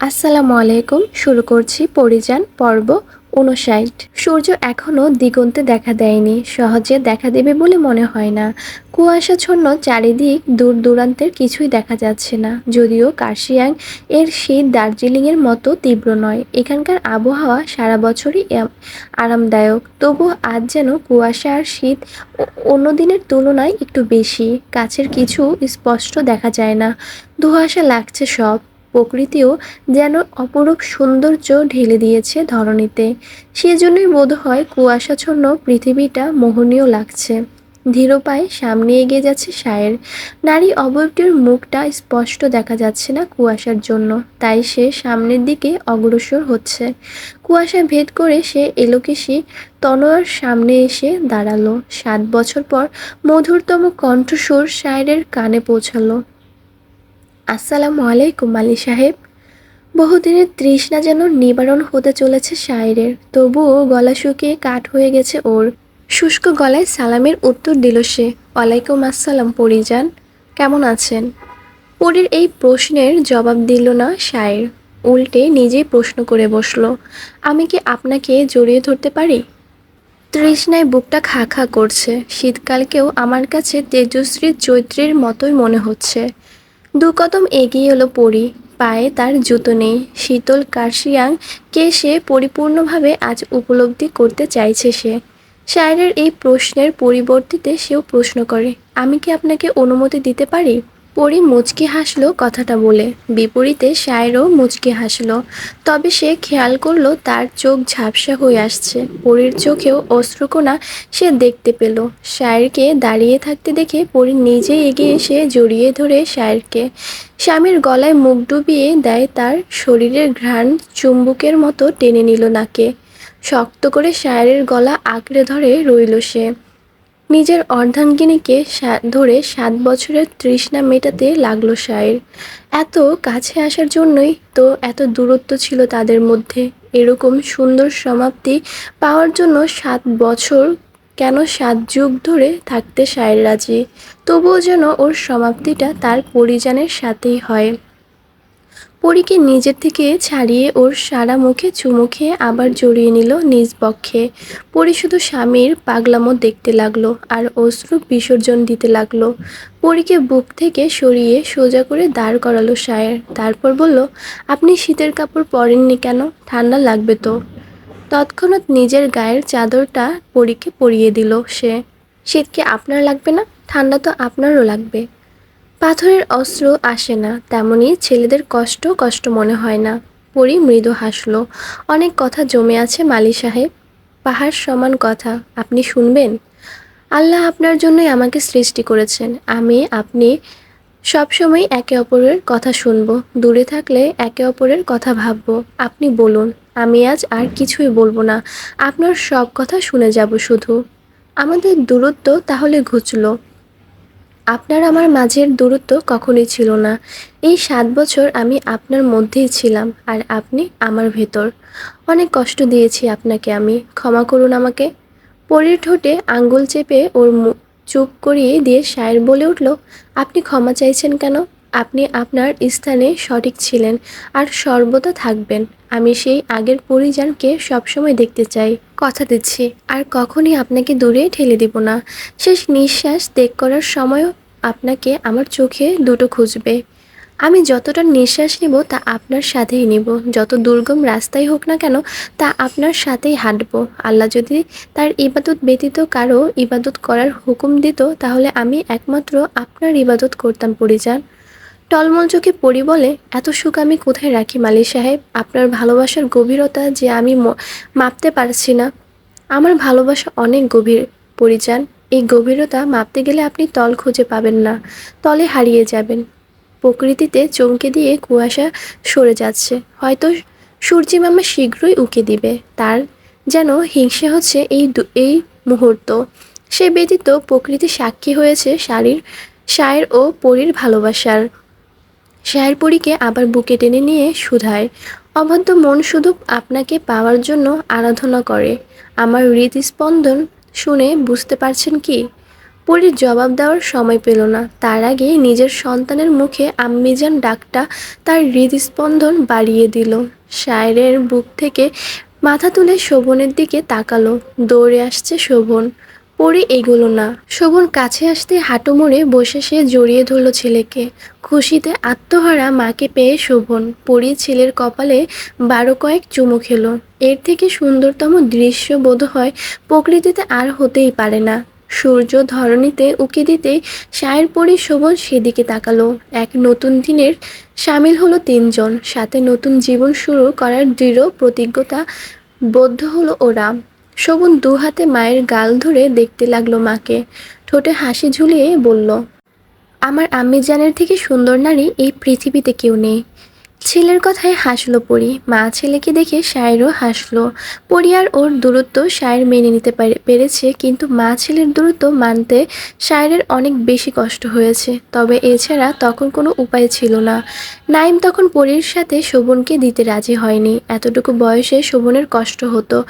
আসসালামু আলাইকুম, শুরু করছি পরিযান পর্ব উনষাট সূর্য এখনও দিগন্তে দেখা দেয়নি, সহজে দেখা দেবে বলে মনে হয় না। কুয়াশাচ্ছন্ন চারিদিক দূর দূরান্তের কিছুই দেখা যাচ্ছে না, যদিও কার্শিয়াং এর শীত দার্জিলিংয়ের মতো তীব্র নয়। এখানকার আবহাওয়া সারা বছরই আরামদায়ক, তবু আজ যেন কুয়াশা আর শীত অ- অন্য দিনের তুলনায় একটু বেশি। কাছের কিছু স্পষ্ট দেখা যায় না। ধোঁয়াশা লাগছে সব। প্রকৃতিও যেন অপরূপ সৌন্দর্য ঢেলে দিয়েছে ধরণীতে। সেজন্যই বোধ হয় কুয়াশাচ্ছন্ন পৃথিবীটা মোহনীয় লাগছে। ধীর পায়ে সামনে এগিয়ে যাচ্ছে সায়ের। নারী অবয়বটির মুখটা স্পষ্ট দেখা যাচ্ছে না কুয়াশার জন্য। তাই সে সামনের দিকে অগ্রসর হচ্ছে। কুয়াশা ভেদ করে সে এলোকেশি তনয়ার সামনে এসে দাঁড়াল। সাত বছর পর মধুরতম কণ্ঠস্বর সায়েরের কানে পৌঁছালো। আসসালামু আলাইকুম, আলী সাহেব। বহুদিনের তৃষ্ণা যেন নিবারণ হতে চলেছে শায়েরের। তবুও গলা শুকিয়ে কাঠ হয়ে গেছে ওর। শুষ্ক গলায় সালামের উত্তর দিল সে। ওয়ালাইকুম আসসালাম পরিজান কেমন আছেন? পরীর এই প্রশ্নের জবাব দিল না শায়ের। উল্টে নিজেই প্রশ্ন করে বসল, আমি কি আপনাকে জড়িয়ে ধরতে পারি? তৃষ্ণায় বুকটা খা খা করছে। শীতকালকেও আমার কাছে তেজশ্রী চৈত্রের মতোই মনে হচ্ছে। দু কদম এগিয়ে এলো পরি। পায়ে তার জুতো নেই। শীতল কার্শিয়াং কে সে পরিপূর্ণভাবে আজ উপলব্ধি করতে চাইছে সে? শায়রের এই প্রশ্নের পরিবর্তিতে সেও প্রশ্ন করে, আমি কি আপনাকে অনুমতি দিতে পারি? পরি মুচকি হাসলো কথাটা বলে। বিপরীতে শায়রও মুচকি হাসলো। তবে সে খেয়াল করল তার চোখ ঝাপসা হয়ে আসছে। পরীর চোখেও অশ্রুকণা সে দেখতে পেল। শায়েরকে দাঁড়িয়ে থাকতে দেখে পরি নিজে এগিয়ে এসে জড়িয়ে ধরে শায়েরকে। স্বামীর গলায় মুখ ডুবিয়ে দেয় তার শরীরের ঘ্রাণ চুম্বুকের মতো টেনে নিল নাকে। শক্ত করে শায়ের গলা আঁকড়ে ধরে রইল সে। নিজের অর্ধাঙ্গিনীকে ধরে সাত বছরের তৃষ্ণা মেটাতে লাগল শায়ের। এত কাছে আসার জন্যই তো এত দূরত্ব ছিল তাদের মধ্যে। এরকম সুন্দর সমাপ্তি পাওয়ার জন্য সাত বছর কেন সাত যুগ ধরে থাকতে শায়ের রাজি? তবুও যেন ওর সমাপ্তিটা তার পরিজানের সাথেই হয়। পরীকে নিজের থেকে ছাড়িয়ে ওর সারা মুখে চুমু খেয়ে আবার জড়িয়ে নিল নিজ পক্ষে পরি শুধু স্বামীর পাগলামো দেখতে লাগল আর অশ্রু বিসর্জন দিতে লাগল। পরীকে বুক থেকে সরিয়ে সোজা করে দাঁড় করালো সায়ের। তারপর বলল, আপনি শীতের কাপড় পরেননি কেন? ঠান্ডা লাগবে তো। তৎক্ষণাৎ নিজের গায়ের চাদরটা পরীকে পরিয়ে দিল সে। শীতকে আপনার লাগবে না? ঠান্ডা তো আপনারও লাগবে। পাথরের অস্ত্র আসে না তেমনই ছেলেদের কষ্ট কষ্ট মনে হয় না। পরি মৃদু হাসলো, অনেক কথা জমে আছে মালি সাহেব, পাহাড় সমান কথা, আপনি শুনবেন? আল্লাহ আপনার জন্যই আমাকে সৃষ্টি করেছেন, আমি, আপনি সবসময় একে অপরের কথা শুনব, দূরে থাকলে একে অপরের কথা ভাববো, আপনি বলুন, আমি আজ আর কিছুই বলব না, আপনার সব কথা শুনে যাব শুধু। আমাদের দূরত্ব তাহলে ঘুচলো আপনার আমার মাঝের দূরত্ব কখনোই ছিল না। এই সাত বছর আমি আপনার মধ্যেই ছিলাম আর আপনি আমার ভেতর। অনেক কষ্ট দিয়েছি আপনাকে আমি। ক্ষমা করুন আমাকে। পরীর ঠোঁটে আঙ্গুল চেপে ওর চুপ করিয়ে দিয়ে শায়ের বলে উঠল, আপনি ক্ষমা চাইছেন কেন? আপনি আপনার স্থানে সঠিক ছিলেন আর সর্বদা থাকবেন। আমি সেই আগের পরিজানকে সবসময় দেখতে চাই। কথা দিচ্ছি, আর কখনই আপনাকে দূরে ঠেলে দিব না। শেষ নিঃশ্বাস ত্যাগ করার সময়ও আপনাকে আমার চোখে দুটো খুঁজবে। আমি যতটা নিঃশ্বাস নিব তা আপনার সাথেই নিব। যত দুর্গম রাস্তাই হোক না কেন, তা আপনার সাথেই হাঁটবো। আল্লাহ যদি তার ইবাদত ব্যতীত কারও ইবাদত করার হুকুম দিত, তাহলে আমি একমাত্র আপনার ইবাদত করতাম পরিজান টলমল চোখে পড়ি বলে, এত সুখ আমি কোথায় রাখি মালি সাহেব? আপনার ভালোবাসার গভীরতা যে আমি মাপতে পারছি না। আমার ভালোবাসা অনেক গভীর পরিজান এই গভীরতা মাপতে গেলে আপনি তল খুঁজে পাবেন না, তলে হারিয়ে যাবেন। প্রকৃতিতে চমকে দিয়ে কুয়াশা সরে যাচ্ছে। হয়তো সূর্যি মামা শীঘ্রই উকে দিবে। তার যেন হিংসে হচ্ছে এই এই মুহূর্ত। সে ব্যতীত প্রকৃতি সাক্ষী হয়েছে শাড়ির, শায়ের ও পরীর ভালোবাসার। শায়ের পরীকে আবার বুকে টেনে নিয়ে শুধায় অবাধ্য মন শুধু আপনাকে পাওয়ার জন্য আরাধনা করে। আমার হৃদস্পন্দন শুনে বুঝতে পারছেন কি? পরীর জবাব দেওয়ার সময় পেল না। তার আগে নিজের সন্তানের মুখে আম্মিজান ডাকটা তার হৃদস্পন্দন বাড়িয়ে দিল। শায়রের বুক থেকে মাথা তুলে শোভনের দিকে তাকালো। দৌড়ে আসছে শোভন। পরি এগোলো না। শোভন কাছে আসতে হাঁটু মোড়ে বসে সে জড়িয়ে ধরল ছেলেকে। খুশিতে আত্মহারা মাকে পেয়ে শোভন পরি ছেলের কপালে বারো কয়েক চুমু খেলো। এর থেকে সুন্দরতম দৃশ্য বোধ হয় প্রকৃতিতে আর হতেই পারে না। সূর্য ধরণীতে উকি দিতে সায়ের পরি শোভন সেদিকে তাকালো। এক নতুন দিনের সামিল হলো তিনজন। সাথে নতুন জীবন শুরু করার দৃঢ় প্রতিজ্ঞতা বদ্ধ হলো ওরা। শোভন দু হাতে মায়ের গাল ধরে দেখতে লাগল মাকে। ঠোঁটে হাসি ঝুলিয়ে বলল, আমার আম্মি জানের থেকে সুন্দর নারী এই পৃথিবীতে কেউ নেই। ছেলের কথায় হাসলো পরি। মা ছেলেকে দেখে সায়েরও হাসলো। পরি আর ওর দূরত্ব সায়ের মেনে নিতে পারে- পেরেছে, কিন্তু মা ছেলের দূরত্ব মানতে শায়েরের অনেক বেশি কষ্ট হয়েছে। তবে এছাড়া তখন কোনো উপায় ছিল না। নাইম তখন পরির সাথে শোভনকে দিতে রাজি হয়নি। এতটুকু বয়সে শোভনের কষ্ট হতো।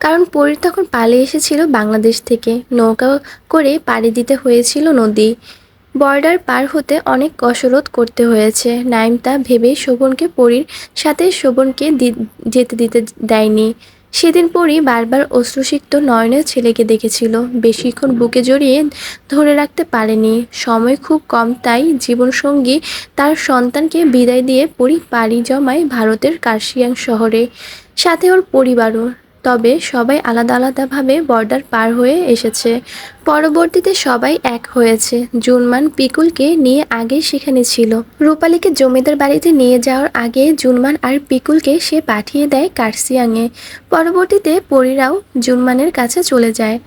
কারণ পরীর তখন পালিয়ে এসেছিল বাংলাদেশ থেকে। নৌকা করে পাড়ি দিতে হয়েছিল নদী। বর্ডার পার হতে অনেক কসরত করতে হয়েছে। নাইম তা ভেবে শোভনকে পরীর সাথে শোভনকে যেতে দিতে দেয়নি। সেদিন পরই বারবার অশ্রুসিক্ত নয়নের ছেলেকে দেখেছিল। বেশিক্ষণ বুকে জড়িয়ে ধরে রাখতে পারেনি। সময় খুব কম, তাই জীবনসঙ্গী তার সন্তানকে বিদায় দিয়ে পরি পাড়ি জমায় ভারতের কার্শিয়াং শহরে। সাথে ওর পরিবারও। তবে সবাই আলাদা আলাদাভাবে বর্ডার পার হয়ে এসেছে। পরবর্তীতে সবাই এক হয়েছে। জুনমান পিকুলকে নিয়ে আগে সেখানে ছিল। রূপালীকে জমিদার বাড়িতে নিয়ে যাওয়ার আগে জুনমান আর পিকুলকে সে পাঠিয়ে দেয় কার্সিয়াংয়ে। পরবর্তীতে পরিরাও জুনমানের কাছে চলে যায়।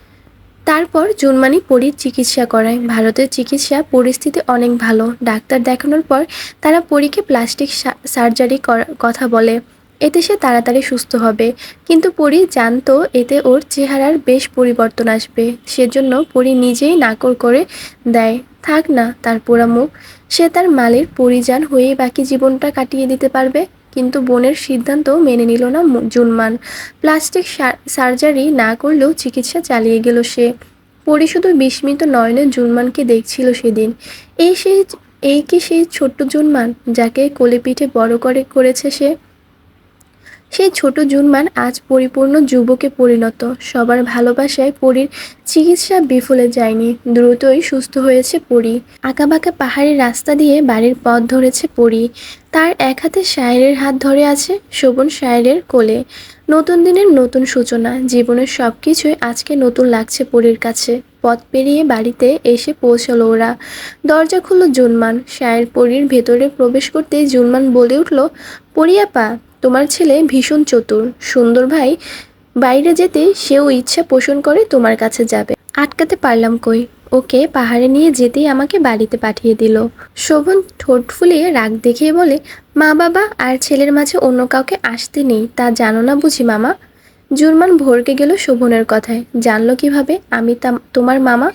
তারপর জুনমানি পরীর চিকিৎসা করায়। ভারতের চিকিৎসা পরিস্থিতি অনেক ভালো। ডাক্তার দেখানোর পর তারা পরীকে প্লাস্টিক সার্জারি কথা বলে। এতে সে তাড়াতাড়ি সুস্থ হবে। কিন্তু পরি জানতো এতে ওর চেহারার বেশ পরিবর্তন আসবে। সেজন্য পরি নিজেই নাকর করে দেয়, থাক না, তার পোড়া মুখ। সে তার মালের পরিজান হয়ে বাকি জীবনটা কাটিয়ে দিতে পারবে। কিন্তু বোনের সিদ্ধান্ত মেনে নিল না জুনমান। প্লাস্টিক সার্জারি না করলেও চিকিৎসা চালিয়ে গেল সে। পরি শুধু বিস্মিত নয়নে জুনমানকে দেখছিল সেদিন। এই সেই এই কি সেই ছোট্ট জুনমান, যাকে কোলে পিঠে বড় করে করেছে সে? সেই ছোট জুনমান আজ পরিপূর্ণ যুবকে পরিণত। সবার ভালোবাসায় পরীর চিকিৎসা বিফলে যায়নি। দ্রুতই সুস্থ হয়েছে পরী। আঁকাবাঁকা পাহাড়ি রাস্তা দিয়ে বাড়ির পথ ধরেছে পরী। তার এক হাতে শায়েরের হাত ধরে আছে শোভন শায়েরের কোলে। নতুন দিনের নতুন সূচনা। জীবনের সব কিছুই আজকে নতুন লাগছে পরীর কাছে। পথ পেরিয়ে বাড়িতে এসে পৌঁছালো ওরা। দরজা খুলল জুনমান। শায়ের পরীর ভেতরে প্রবেশ করতেই জুনমান বলে উঠল, পরিয়াপা তোমার ছেলে ভীষণ চতুর, সুন্দর ভাই। বাইরে যেতে সেও ইচ্ছা পোষণ করে তোমার কাছে যাবে। আটকাতে পারলাম কই? ওকে পাহাড়ে নিয়ে যেতেই আমাকে বাড়িতে পাঠিয়ে দিল। শোভন ঠোঁট ফুলিয়ে রাগ দেখিয়ে বলে, মা বাবা, আর ছেলের মাঝে অন্য কাউকে আসতে নেই, তা জানো না বুঝি মামা? জুরমান ভরকে গেল শোভনের কথায়, জানলো কীভাবে? আমি তা, তোমার মামা?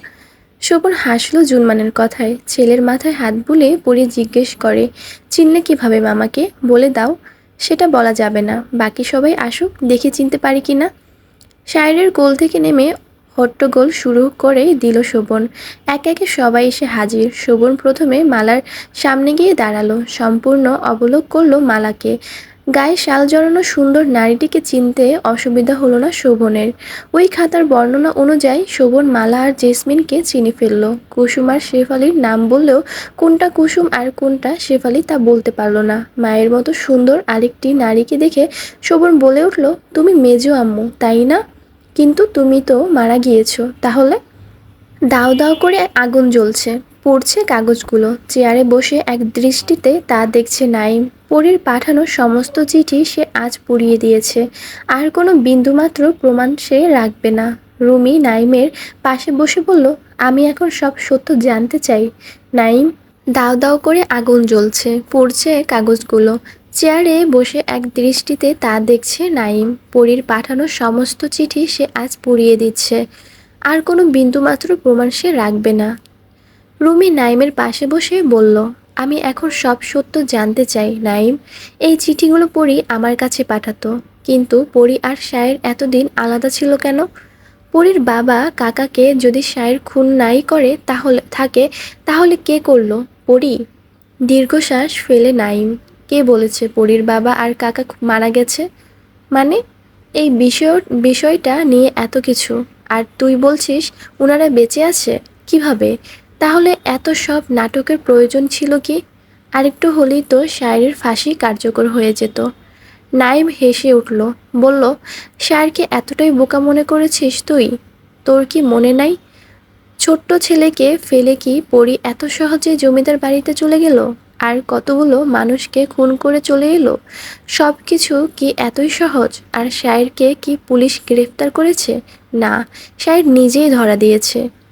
শোভন হাসলো জুনমানের কথায়, ছেলের মাথায় হাত বুলে পরে জিজ্ঞেস করে, চিনলে কীভাবে মামাকে? বলে দাও। সেটা বলা যাবে না। বাকি সবাই আসুক, দেখে চিনতে পারি কি না? শায়রের গোল থেকে নেমে হট্টগোল শুরু করেই দিল শোভন। এক একে সবাই এসে হাজির। শোভন প্রথমে মালার সামনে গিয়ে দাঁড়াল। সম্পূর্ণ অবলোক করল মালাকে। গায়ে শাল জড়ানো সুন্দর নারীটিকে চিনতে অসুবিধা হলো না শোভনের। ওই খাতার বর্ণনা অনুযায়ী শোভন মালা আর জেসমিনকে চিনে ফেলল। কুসুম আর শেফালির নাম বললেও কোনটা কুসুম আর কোনটা শেফালি তা বলতে পারল না। মায়ের মতো সুন্দর আরেকটি নারীকে দেখে শোভন বলে উঠল, তুমি মেজো আম্মু, তাই না? কিন্তু তুমি তো মারা গিয়েছো, তাহলে? দাও দাও করে আগুন জ্বলছে। পড়ছে কাগজগুলো। চেয়ারে বসে এক দৃষ্টিতে তা দেখছে নাইম। পরীর পাঠানো সমস্ত চিঠি সে আজ পুড়িয়ে দিয়েছে। আর কোনো বিন্দুমাত্র প্রমাণ সে রাখবে না। রুমি নাইমের পাশে বসে বলল, আমি এখন সব সত্য জানতে চাই। নাইম দাও দাও করে আগুন জ্বলছে, পড়ছে কাগজগুলো। চেয়ারে বসে এক দৃষ্টিতে তা দেখছে নাইম। পরীর পাঠানো সমস্ত চিঠি সে আজ পুড়িয়ে দিচ্ছে। আর কোনো বিন্দুমাত্র প্রমাণ সে রাখবে না। রুমি নাইমের পাশে বসে বলল, আমি এখন সব সত্য জানতে চাই, নাইম। এই চিঠিগুলো পড়ি আমার কাছে পাঠাতো। কিন্তু পরি আর শায়ের এতদিন আলাদা ছিল কেন? পরীর বাবা কাকাকে যদি শায়ের খুন নাই করে তাহলে, থাকে, তাহলে কে করল? পরি? দীর্ঘশ্বাস ফেলে নাইম। কে বলেছে পরীর বাবা আর কাকা মারা গেছে? মানে? এই বিষয়, বিষয়টা নিয়ে এত কিছু। আর তুই বলছিস ওনারা বেঁচে আছে? কীভাবে? তাহলে এত সব নাটকের প্রয়োজন ছিল কি? আরেকটু হলেই তো শায়ের ফাঁসি কার্যকর হয়ে যেত। নাইম হেসে উঠল, বলল, শায়েরকে এতটাই বোকা মনে করেছিস তুই? তোর কি মনে নাই? ছোট্ট ছেলেকে ফেলে কি পরি এত সহজে জমিদার বাড়িতে চলে গেল? আর কতগুলো মানুষকে খুন করে চলে এলো? সব কিছু কি এতই সহজ? আর শায়েরকে কি পুলিশ গ্রেফতার করেছে? না, শায়ের নিজেই ধরা দিয়েছে।